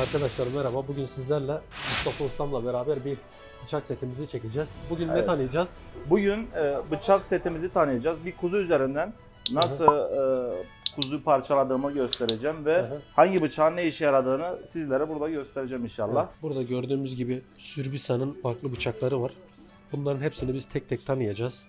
Arkadaşlar merhaba. Bugün sizlerle Mustafa Ustam'la beraber bir bıçak setimizi çekeceğiz. Bugün ne Evet. tanıyacağız? Bugün e, bıçak setimizi tanıyacağız. Bir kuzu üzerinden nasıl e, kuzuyu parçaladığımı göstereceğim ve hı. hangi bıçağın ne işe yaradığını sizlere burada göstereceğim inşallah. Evet, Burada gördüğümüz gibi Sürbisa'nın farklı bıçakları var. Bunların hepsini biz tek tek tanıyacağız.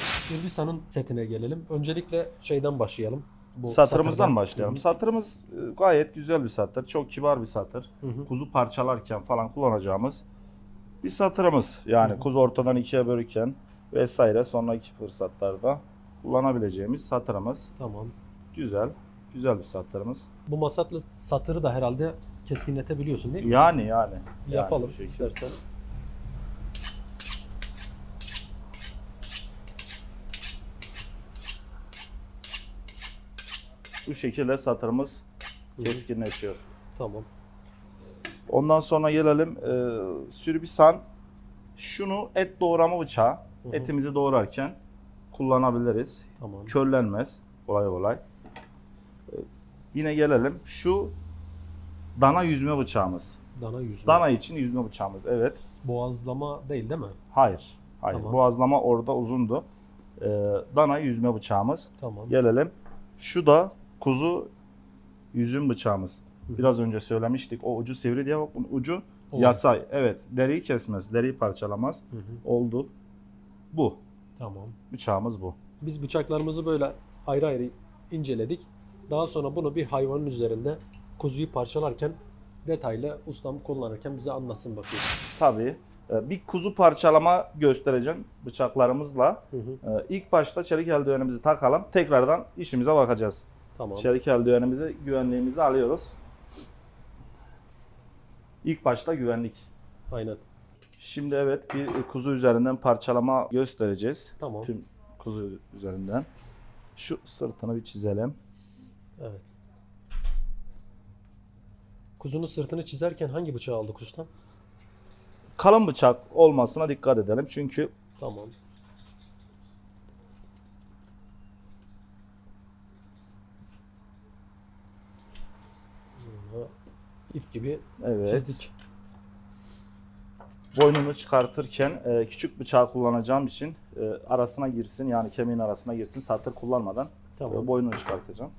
Sürbisa'nın setine gelelim. Öncelikle şeyden başlayalım. Bu Satırımızdan satırdan. başlayalım. Hı hı. Satırımız e, gayet güzel bir satır. Çok kibar bir satır. Hı hı. Kuzu parçalarken falan kullanacağımız bir satırımız. Yani Hı hı. kuzu ortadan ikiye bölürken vesaire sonraki fırsatlarda kullanabileceğimiz satırımız. Tamam. Güzel. Güzel bir satırımız. Bu masatlı satırı da herhalde keskinletebiliyorsun değil mi? Yani yani. yani Yapalım şekilde. istersen. Bu şekilde satırımız keskinleşiyor. Tamam. Ondan sonra gelelim e, sürbisan. Şunu et doğrama bıçağı. Hı hı. Etimizi doğrarken kullanabiliriz. Tamam. Körlenmez kolay kolay. E, yine gelelim. Şu dana yüzme bıçağımız. Dana yüzme. Dana için yüzme bıçağımız. Evet. Boğazlama değil değil mi? Hayır. Hayır. Tamam. Boğazlama orada uzundu. E, dana yüzme bıçağımız. Tamam. Gelelim. Şu da kuzu yüzüm bıçağımız. Biraz önce söylemiştik. O ucu sivri diye bak bunun ucu Olay. yatay. Evet. Deriyi kesmez. Deriyi parçalamaz. Hı hı. Oldu. Bu. Tamam. Bıçağımız bu. Biz bıçaklarımızı böyle ayrı ayrı inceledik. Daha sonra bunu bir hayvanın üzerinde kuzuyu parçalarken detaylı ustam kullanırken bize anlatsın bakayım. Tabii. e, Bir kuzu parçalama göstereceğim bıçaklarımızla. Hı hı. E, İlk başta çelik eldivenimizi takalım. Tekrardan işimize bakacağız. Tamam. Çelik eldivenimizi, güvenliğimizi alıyoruz. İlk başta güvenlik. Aynen. Şimdi evet bir kuzu üzerinden parçalama göstereceğiz. Tamam. Tüm kuzu üzerinden. Şu sırtını bir çizelim. Evet. Kuzunun sırtını çizerken hangi bıçağı aldık ustam? Kalın bıçak olmasına dikkat edelim. Çünkü Tamam. Bunu İp gibi evet çizdik. boynunu çıkartırken e, küçük bıçağı kullanacağım için e, arasına girsin yani kemiğin arasına girsin satır kullanmadan Tamam. e, boynunu çıkartacağım.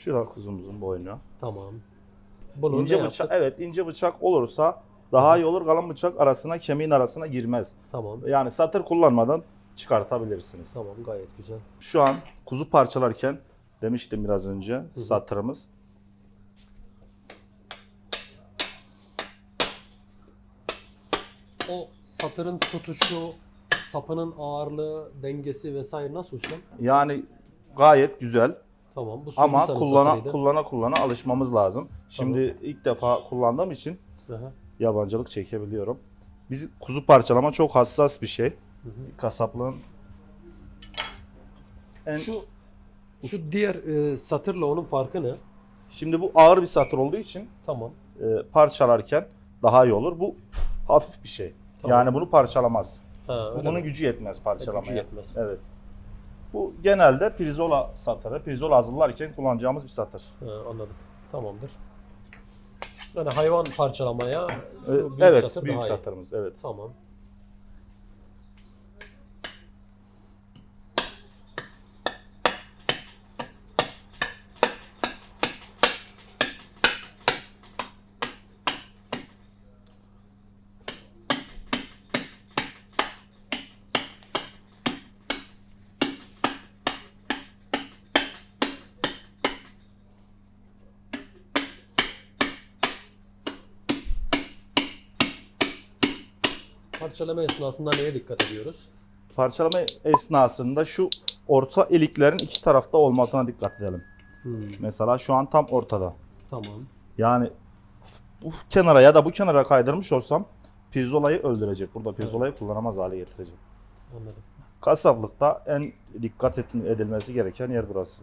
Şu da kuzumuzun boynu. Tamam. Bunu İnce ne bıçak yaptık? evet ince bıçak olursa daha iyi olur. Kalın bıçak arasına kemiğin arasına girmez. Tamam. Yani satır kullanmadan çıkartabilirsiniz. Tamam gayet güzel. Şu an kuzu parçalarken demiştim biraz önce satırımız. O satırın tutuşu, sapının ağırlığı, dengesi vesaire nasıl ustam? Yani gayet güzel Tamam. Bu ama Sürdüsan'ın kullana satırıydı. kullana kullana alışmamız lazım. Şimdi ilk defa kullandığım için Aha. yabancılık çekebiliyorum. Biz kuzu parçalama çok hassas bir şey. Hı. Kasaplığın en Şu şu diğer e, satırla onun farkı ne? Şimdi bu ağır bir satır olduğu için Tamam. e, parçalarken daha iyi olur. Bu hafif bir şey. Tamam. Yani bunu parçalamaz. Ha, öyle bunun mi? gücü yetmez parçalamaya. Gücü yetmez. Evet. Bu genelde pirzola satırı. Pirzola hazırlarken kullanacağımız bir satır. Ha, anladım. Tamamdır. Yani hayvan parçalamaya E, şu büyük evet, satır büyük satırımız. Evet. Tamam. Parçalama esnasında neye dikkat ediyoruz? Parçalama esnasında şu orta iliklerin iki tarafta olmasına dikkat edelim. Hmm, Mesela şu an tam ortada. tamam. Yani bu kenara ya da bu kenara kaydırmış olsam pirzolayı öldürecek. Burada pirzolayı kullanamaz hale getirecek. Anladım. Kasaplıkta en dikkat edilmesi gereken yer burası.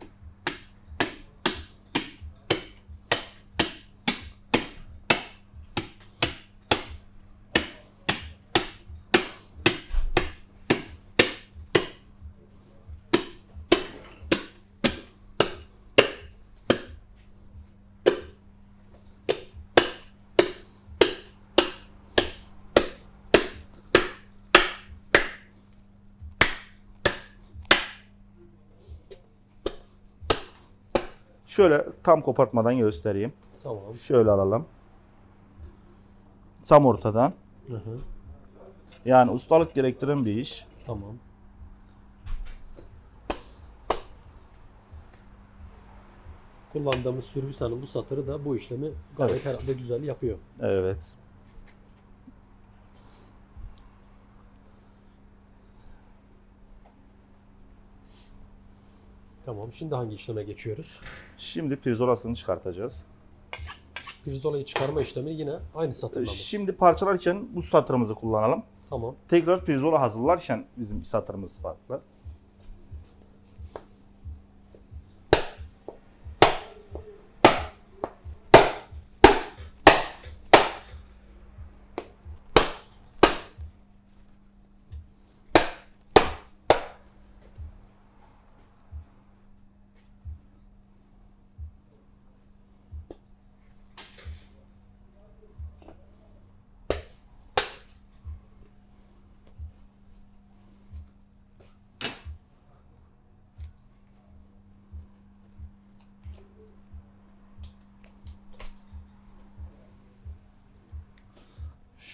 Şöyle tam kopartmadan göstereyim. Tamam. Şöyle alalım. Tam ortadan. Hı hı. Yani ustalık gerektiren bir iş. Tamam. Kullandığımız Sürbüsan'ın bu satırı da bu işlemi gayet Evet. herhalde güzel yapıyor. Evet. Tamam. Şimdi hangi işleme geçiyoruz? Şimdi pirzolasını çıkartacağız. Pirzolayı çıkarma işlemi yine aynı satırla mı? Şimdi parçalarken bu satırımızı kullanalım. Tamam. Tekrar pirzola hazırlarken bizim satırımız farklı.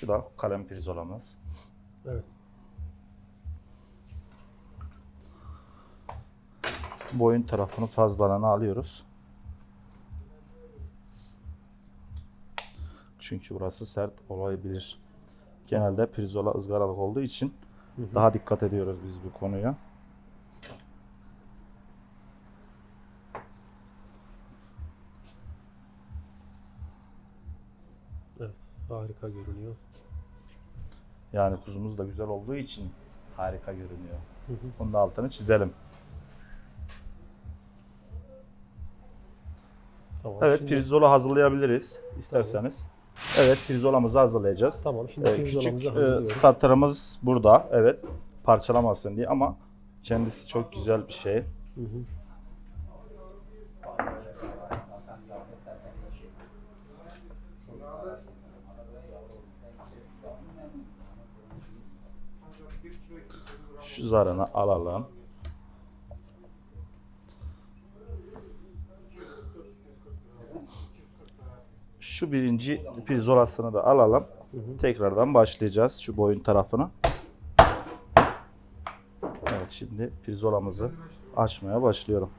Şu da kalem pirzolamız. Evet. Boyun tarafını fazlalığını alıyoruz. Çünkü burası sert olabilir. Genelde pirzola ızgaralık olduğu için daha dikkat ediyoruz biz bu konuya. Evet. Harika görünüyor. Yani kuzumuz da güzel olduğu için harika görünüyor. Hı hı. Altını çizelim. Tamam. Evet, şimdi, pirzola hazırlayabiliriz isterseniz. Evet, pirzolamızı hazırlayacağız. Tamam. Şimdi Ee, pirzolamızı küçük e, satırımız burada. Evet, parçalamasın diye ama kendisi çok güzel bir şey. Hı hı. Şu zarını alalım. Şu birinci pirzolasını da alalım. Tekrardan başlayacağız şu boyun tarafını. Evet şimdi pirzolamızı açmaya başlıyorum.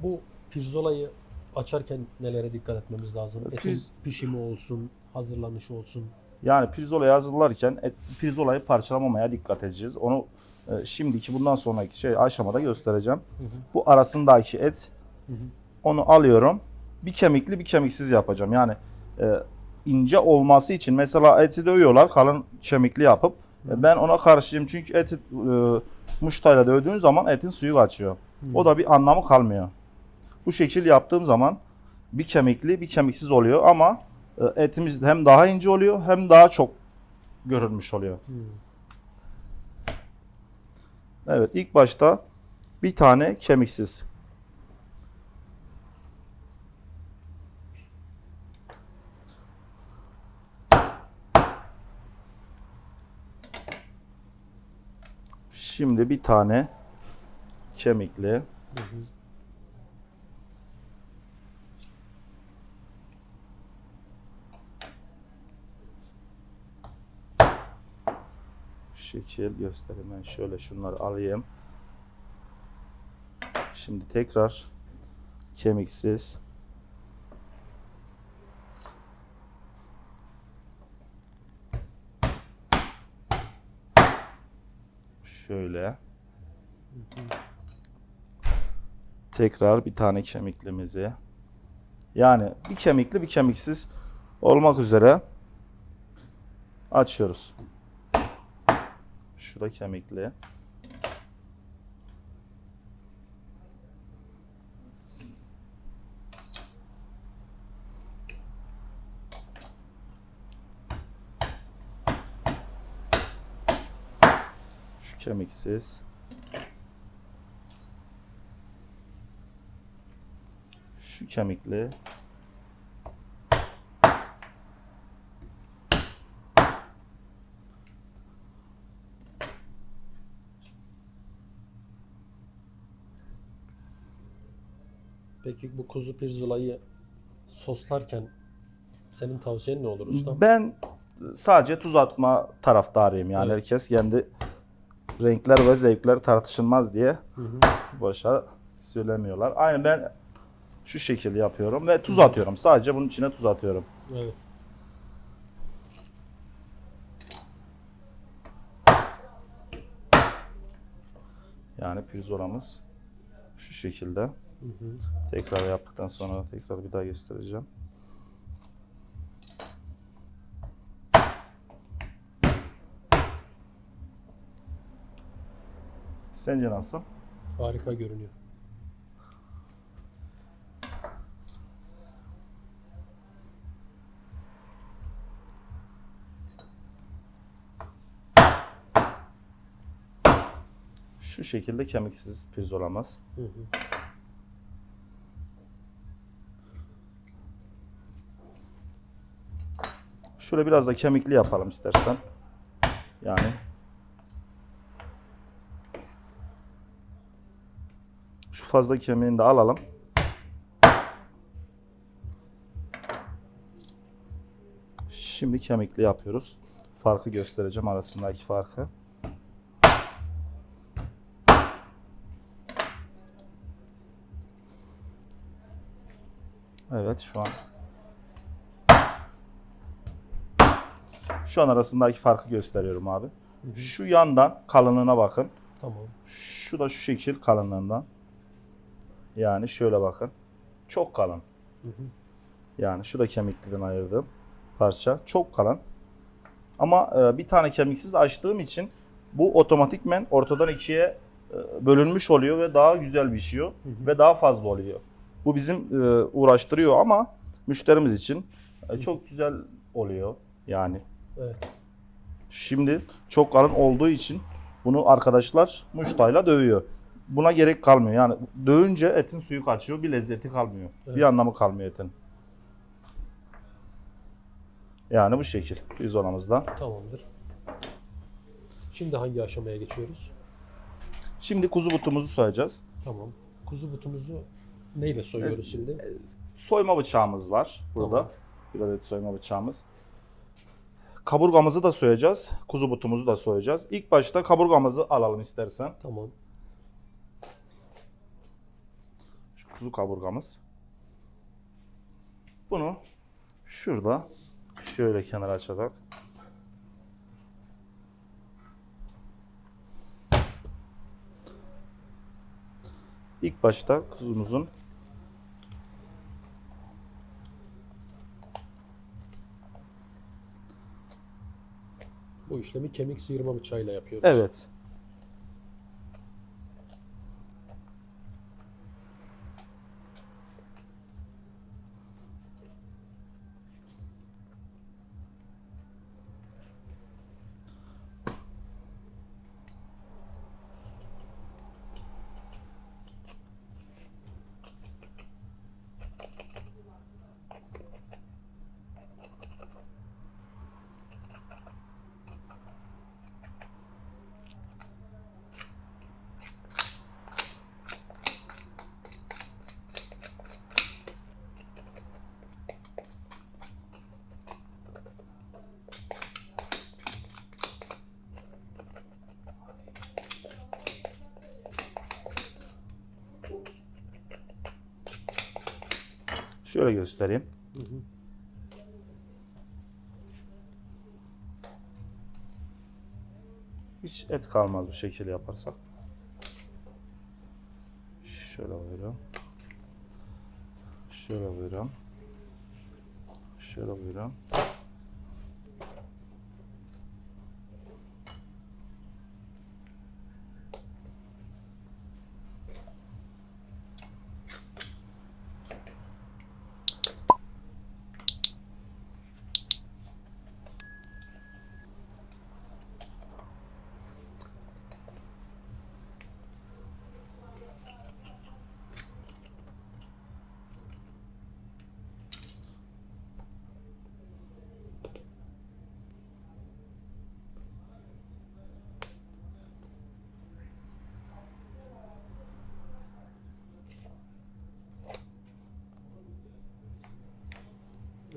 Bu pirzolayı açarken nelere dikkat etmemiz lazım? Etin Pirz- pişimi olsun, hazırlanışı olsun. Yani pirzolayı hazırlarken et, pirzolayı parçalamamaya dikkat edeceğiz. Onu e, şimdiki bundan sonraki şey aşamada göstereceğim. Hı hı. Bu arasındaki et Hı hı. onu alıyorum. Bir kemikli bir kemiksiz yapacağım. Yani e, ince olması için mesela eti dövüyorlar kalın kemikli yapıp e, ben ona karşıyım çünkü eti e, muştayla dövdüğün zaman etin suyu kaçıyor. O da bir anlamı kalmıyor. Bu şekil yaptığım zaman bir kemikli bir kemiksiz oluyor ama e, etimiz hem daha ince oluyor hem daha çok görülmüş oluyor. Hı. Evet ilk başta bir tane kemiksiz. Şimdi bir tane kemikli. Hı. Şekil göstereyim ben şöyle şunları alayım. Şimdi tekrar kemiksiz. Şöyle. Tekrar bir tane kemiklimizi. Yani bir kemikli bir kemiksiz olmak üzere açıyoruz. Şu da kemikli. Şu kemiksiz. Şu kemikli. Peki bu kuzu pirzolayı soslarken senin tavsiyen ne olur ustam? Ben sadece tuz atma taraftarıyım. Yani Evet. herkes kendi renkler ve zevkler tartışılmaz diye Hı hı. boşa söylemiyorlar. Aynı ben şu şekilde yapıyorum ve tuz atıyorum. Sadece bunun içine tuz atıyorum. Evet. Yani pirzolamız şu şekilde. Hı hı. Tekrar yaptıktan sonra tekrar bir daha göstereceğim. Sence nasıl? Harika görünüyor. Şu şekilde kemiksiz pirzolamız. Hı hı. Şöyle biraz da kemikli yapalım istersen. Yani şu fazla kemiğini de alalım. Şimdi kemikli yapıyoruz. Farkı göstereceğim arasındaki farkı. Evet şu an Şu an arasındaki farkı gösteriyorum abi. Şu yandan kalınlığına bakın. Tamam. Şu da şu şekil kalınlığından. Yani şöyle bakın. Çok kalın. Hı hı. Yani şu da kemikliden ayırdığım parça. Çok kalın. Ama e, bir tane kemiksiz açtığım için bu otomatikmen ortadan ikiye e, bölünmüş oluyor ve daha güzel pişiyor Hı hı. ve daha fazla oluyor. Bu bizim e, uğraştırıyor ama müşterimiz için e, çok güzel oluyor yani. Evet. Şimdi çok kalın olduğu için bunu arkadaşlar muştayla dövüyor. Buna gerek kalmıyor. Yani dövünce etin suyu kaçıyor. Bir lezzeti kalmıyor. Evet. Bir anlamı kalmıyor etin. Yani bu şekil. Pirzolamızda. Tamamdır. Şimdi hangi aşamaya geçiyoruz? Şimdi kuzu butumuzu soyacağız. Tamam. Kuzu butumuzu neyle soyuyoruz şimdi? Soyma bıçağımız var burada. Tamam. Bir adet soyma bıçağımız. Kaburgamızı da soyacağız. Kuzu butumuzu da soyacağız. İlk başta kaburgamızı alalım istersen. Tamam. Şu kuzu kaburgamız. Bunu şurada şöyle kenara açarak İlk başta kuzumuzun Bu işlemi kemik sıyırma bıçağıyla yapıyoruz. evet Şöyle göstereyim. Hı hı. Hiç et kalmaz bu şekilde yaparsak. Şöyle buyurun. Şöyle buyurun. Şöyle buyurun.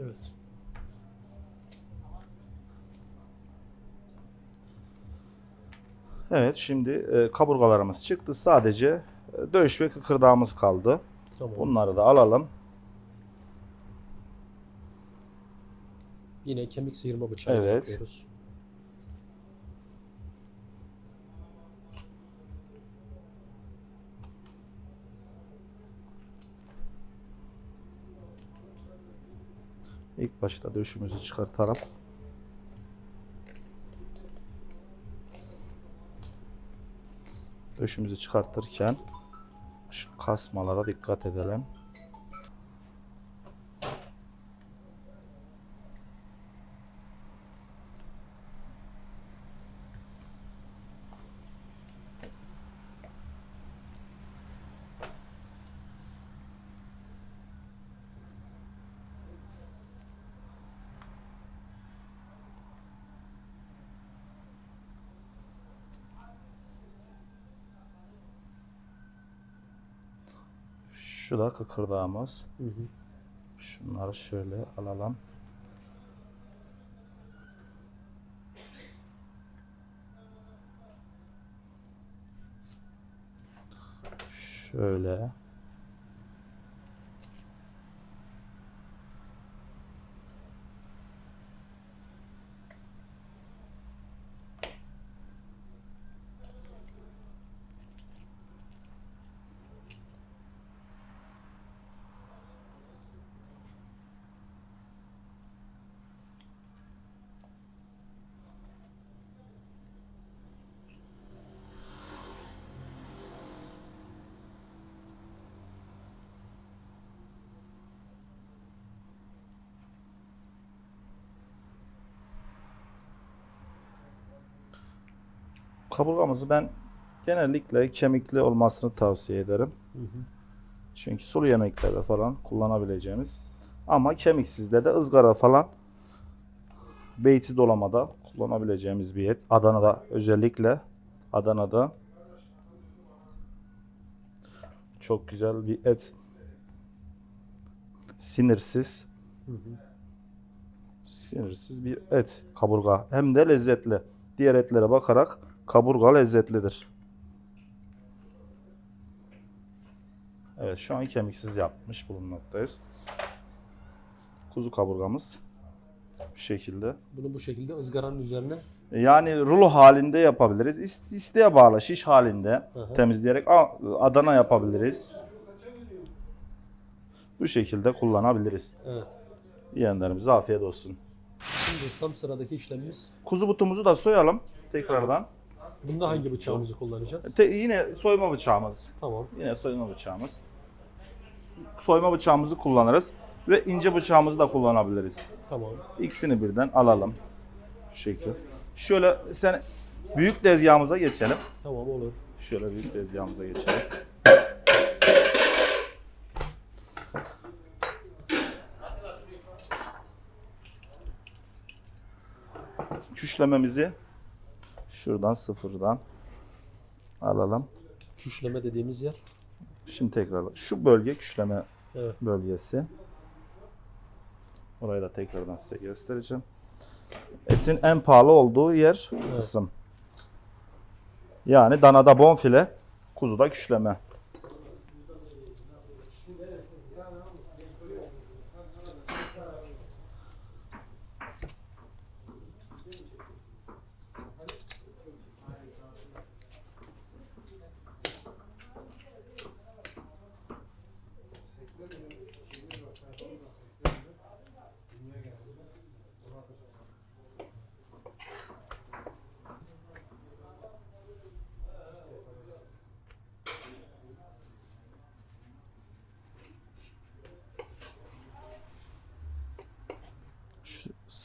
Evet. Evet şimdi e, kaburgalarımız çıktı. Sadece e, döş ve kıkırdağımız kaldı. Tamam. Bunları da alalım. Yine kemik sıyırma bıçağı Evet. yapıyoruz. İlk başta döşümüzü çıkartalım. Döşümüzü çıkartırken şu kasmalara dikkat edelim. Şu da kıkırdağımız. Hı hı. Şunları şöyle alalım. Şöyle. Kaburgamızı ben genellikle kemikli olmasını tavsiye ederim. Hı hı. Çünkü sulu yemeklerde falan kullanabileceğimiz. Ama kemiksizde de ızgara falan beyti dolamada kullanabileceğimiz bir et. Adana'da özellikle Adana'da çok güzel bir et. Sinirsiz. Hı hı. Sinirsiz bir et kaburga. Hem de lezzetli. Diğer etlere bakarak kaburga lezzetlidir. Evet şu an kemiksiz yapmış bulunmaktayız. Kuzu kaburgamız bu şekilde. Bunu bu şekilde ızgaranın üzerine Yani rulo halinde yapabiliriz. İst- İsteğe bağlı şiş halinde Aha. temizleyerek Adana yapabiliriz. Bu şekilde kullanabiliriz. evet. Yiyenlerimize afiyet olsun. Şimdi tam sıradaki işlemimiz. Kuzu butumuzu da soyalım tekrardan. Bunda hangi bıçağımızı kullanacağız? Te- yine soyma bıçağımız. Tamam. Yine soyma bıçağımız. Soyma bıçağımızı kullanırız ve ince bıçağımızı da kullanabiliriz. Tamam. İkisini birden alalım. Şu şekil. Şöyle sen büyük tezgahımıza geçelim. Tamam olur. Şöyle büyük tezgahımıza geçelim. Küşlememizi şuradan sıfırdan alalım. Küşleme dediğimiz yer. Şimdi tekrar şu bölge küşleme Evet. bölgesi. Orayı da tekrardan size göstereceğim. Etin en pahalı olduğu yer kısım. Yani danada bonfile, kuzuda küşleme.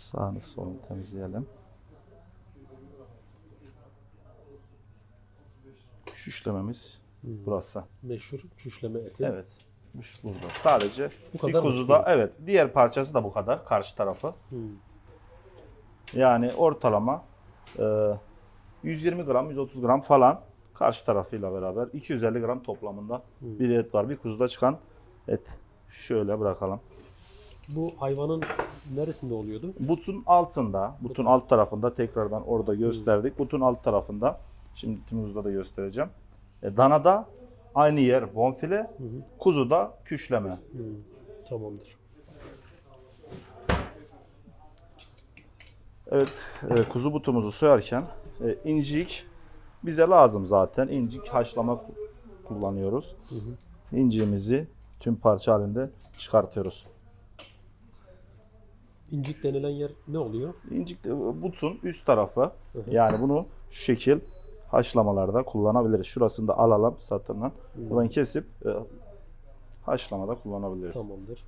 Sağını solunu temizleyelim. Şüşlememiz burası. Meşhur küşleme eti. Evet. Burada. Sadece Bu bir kadar mı kuzuda evet. Diğer parçası da bu kadar. Karşı tarafı. Hmm. Yani ortalama e, 120 gram, 130 gram falan karşı tarafıyla beraber 250 gram toplamında bir et var. Bir kuzuda çıkan et. Şöyle bırakalım. Bu hayvanın neresinde oluyordu? Butun altında, butun alt tarafında tekrardan orada gösterdik. Butun alt tarafında. Şimdi Timuz'da da göstereceğim. E, danada aynı yer bonfile, kuzuda küşleme. Hmm. Tamamdır. Evet, e, kuzu butumuzu soyarken e, incik bize lazım zaten. İncik haşlama kullanıyoruz. İnciğimizi tüm parça halinde çıkartıyoruz. İncik denilen yer ne oluyor? İncik de butun üst tarafı. hı. Yani bunu şu şekil haşlamalarda kullanabiliriz. Şurasını da alalım satırından. Buradan kesip e, haşlamada kullanabiliriz. Tamamdır.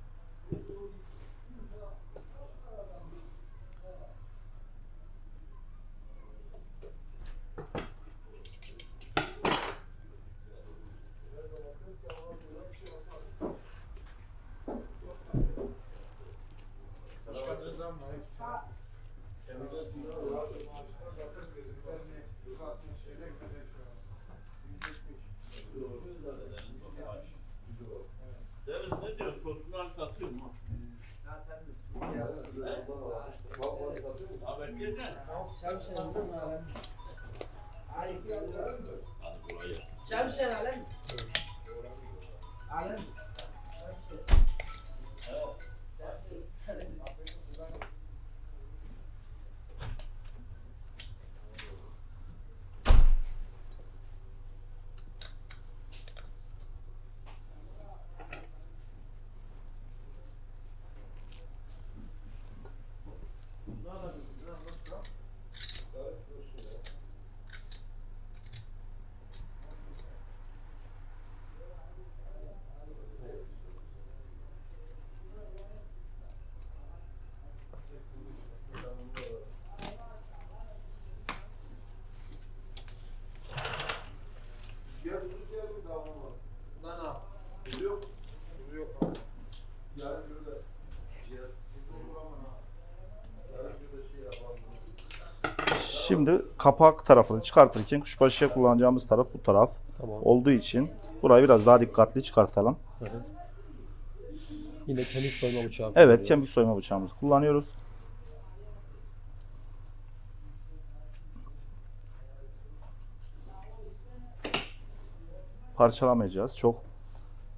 Şimdi kapak tarafını çıkartırken kuşbaşıya kullanacağımız taraf bu taraf Tamam. olduğu için burayı biraz daha dikkatli çıkartalım. Hı hı. Yine kemik soyma bıçağı. Evet, kullanıyor. kemik soyma bıçağımızı kullanıyoruz. Parçalamayacağız. Çok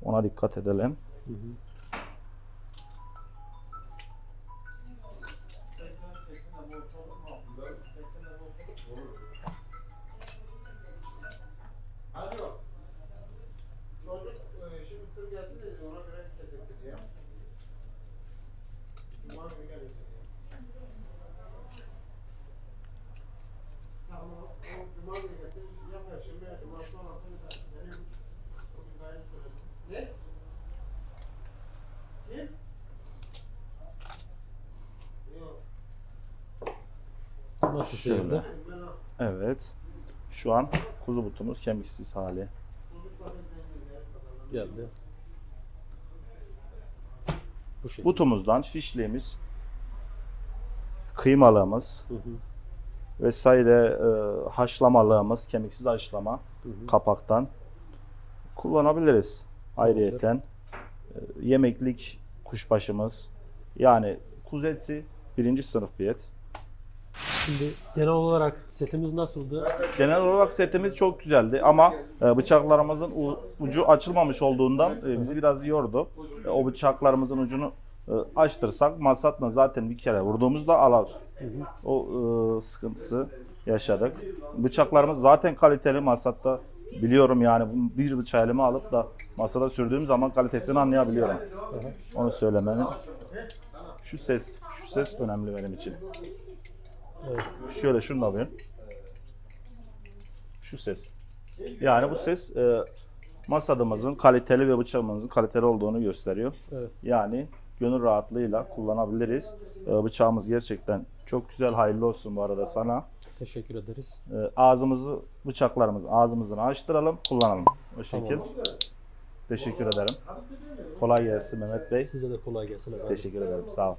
ona dikkat edelim. Alo. Nasıl Şöyle. şekilde? Evet. Şu an kuzu butumuz kemiksiz hali. Geldi. Bu şekilde. Butumuzdan fişliğimiz, kıymalığımız Hı hı. vesaire e, haşlamalığımız, kemiksiz haşlama kapaktan kullanabiliriz. Ayrıyeten e, yemeklik kuşbaşımız yani kuzu eti birinci sınıf bir et. Şimdi genel olarak setimiz nasıldı? Genel olarak setimiz çok güzeldi ama e, bıçaklarımızın ucu açılmamış olduğundan e, bizi biraz yordu. E, o bıçaklarımızın ucunu açtırsak masatla zaten bir kere vurduğumuzda alar. O e, sıkıntısı yaşadık. Bıçaklarımız zaten kaliteli masatta biliyorum yani bir bıçağı elime alıp da masada sürdüğüm zaman kalitesini anlayabiliyorum. Onu söylemenin. Şu ses, şu ses önemli benim için. Evet. Şöyle şunu da alayım. Şu ses. Yani bu ses e, masadımızın kaliteli ve bıçağımızın kaliteli olduğunu gösteriyor. Evet. Yani gönül rahatlığıyla kullanabiliriz. E, bıçağımız gerçekten çok güzel. Hayırlı olsun bu arada sana. Teşekkür ederiz. E, ağzımızı, bıçaklarımızı ağzımızdan açtıralım, kullanalım. O şekil. Tamam. Teşekkür ederim. Kolay gelsin Mehmet Bey. Size de kolay gelsin efendim. Teşekkür ederim. Sağ ol.